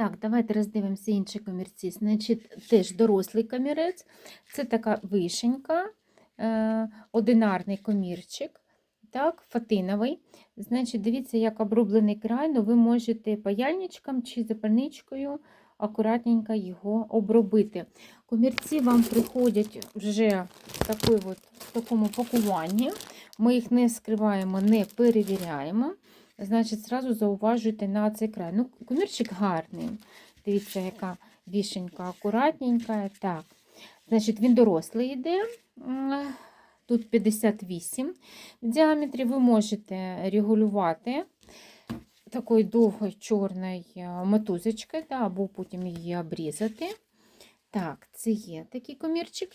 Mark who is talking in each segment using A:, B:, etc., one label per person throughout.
A: Так, давайте роздивимося інші комірці. Значить, теж дорослий комірець. Це така вишенька, е, одинарний комірчик, так, фатиновий. Значить, дивіться, як обрублений край, ну ви можете паяльничком чи запальничкою акуратненько його обробити. Комірці вам приходять вже в такому пакуванні. Ми їх не скриваємо, не перевіряємо. Значить, зразу зауважуйте на цей край. Ну, комірчик гарний. Дивіться, яка вішенька акуратненька. Так. Значить, він дорослий йде. Тут 58 в діаметрі. Ви можете регулювати такою довгою чорною е, мотузочкою, да, або потім її обрізати. Так, це є такий комірчик.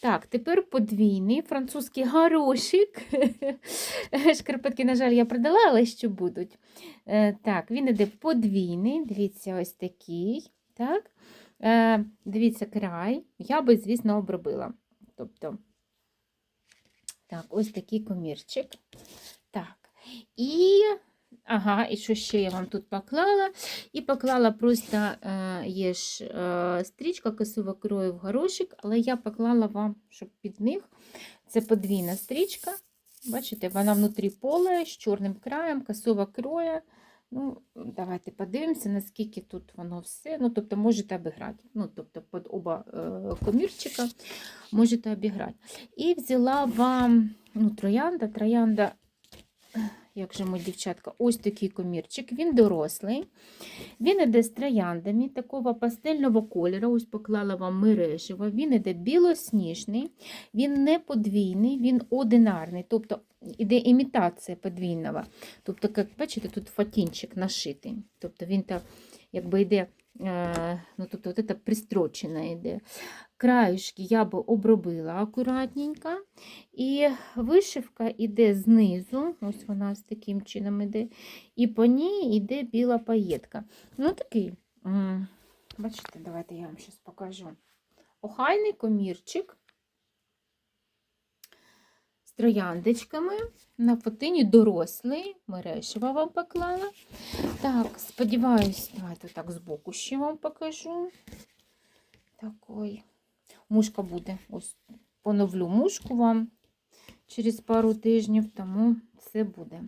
A: Так, тепер подвійний французький горошик. Шкарпетки, на жаль, я продала, але ще будуть. Е, Так, він іде подвійний. Дивіться, ось такий. Так. Е, Дивіться, край. Я би, звісно, обробила. Тобто, так, ось такий комірчик. Так. І, ага, і що ще я вам тут поклала? І поклала просто е, є ж е, стрічка косового крою в горошик, але я поклала вам, щоб під них це подвійна стрічка. Бачите, вона внутрі поле з чорним краєм, косова кроя. Ну, давайте подивимося, наскільки тут воно все. Ну, тобто, можете обіграти. Ну, тобто, під оба е, комірчика можете обіграти. І взяла вам ну, троянда, троянда, як же ми, дівчатка, ось такий комірчик. Він дорослий. Він іде з трояндами такого пастельного кольору. Ось поклала вам мережево. Він іде білосніжний, він не подвійний, він одинарний. Тобто іде імітація подвійного. Тобто, як бачите, тут фатінчик нашитий. Тобто він так, якби йде, е, ну, тобто, от це пристрочена йде. Краюшки я би обробила акуратненько. І вишивка йде знизу, ось вона з таким чином йде, і по ній йде біла паєтка. Ну, такий, бачите, давайте я вам щось покажу. Охайний комірчик з трояндочками. На фотині дорослий, мережева вам поклала. Так, сподіваюсь, давайте так збоку ще вам покажу. Такий. Мушка буде. Ось поновлю мушку вам через пару тижнів, тому все буде.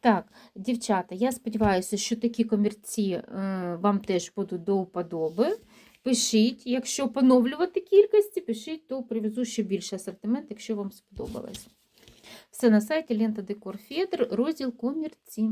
A: Так, дівчата, я сподіваюся, що такі комірці е, вам теж будуть до вподоби. Пишіть, якщо поновлювати кількості, пишіть, то привезу ще більше асортимент, якщо вам сподобалось. Все на сайті Лента Декор Федр, розділ комірці.